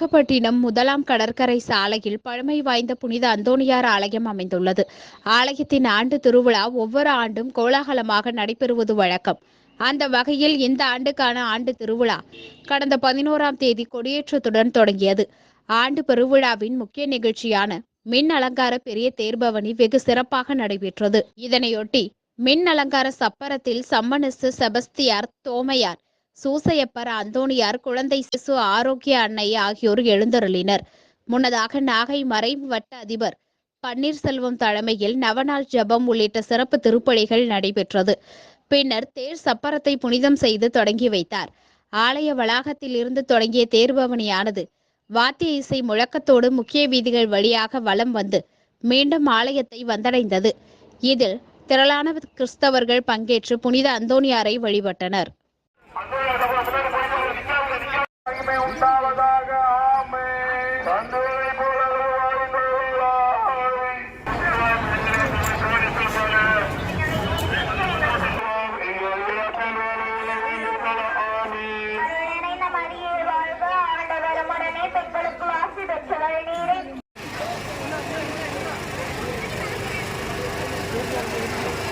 நாகப்பட்டினம் முதலாம் கடற்கரை சாலையில் பழமை வாய்ந்த புனித அந்தோணியார் ஆலயம் அமைந்துள்ளது. ஆலயத்தின் ஆண்டு திருவிழா ஒவ்வொரு ஆண்டும் கோலாகலமாக நடைபெறுவது வழக்கம். அந்த வகையில் இந்த ஆண்டுக்கான ஆண்டு திருவிழா கடந்த பதினோராம் தேதி கொடியேற்றத்துடன் தொடங்கியது. ஆண்டு பெருவிழாவின் முக்கிய நிகழ்ச்சியான மின் அலங்கார பெரிய தேர்பவனி வெகு சிறப்பாக நடைபெற்றது. இதனையொட்டி மின் அலங்கார சப்பரத்தில் சம்மனசு செபஸ்தியார் தோமையார் சூசையப்பர் அந்தோணியார் குழந்தை சிசு ஆரோக்கிய அன்னை ஆகியோர் எழுந்தருளினர். முன்னதாக நாகை மறைவு வட்ட அதிபர் பன்னீர்செல்வம் தலைமையில் நவநாள் ஜெபம் உள்ளிட்ட சிறப்பு திருப்பலிகள் நடைபெற்றது. பின்னர் தேர் சப்பரத்தை புனிதம் செய்து தொடங்கி வைத்தார். ஆலய வளாகத்தில் இருந்து தொடங்கிய தேர்பவனியானது வாத்திய இசை முழக்கத்தோடு முக்கிய வீதிகள் வழியாக வலம் வந்து மீண்டும் ஆலயத்தை வந்தடைந்தது. இதில் திரளான கிறிஸ்தவர்கள் பங்கேற்று புனித அந்தோணியாரை வழிபட்டனர். Thank you.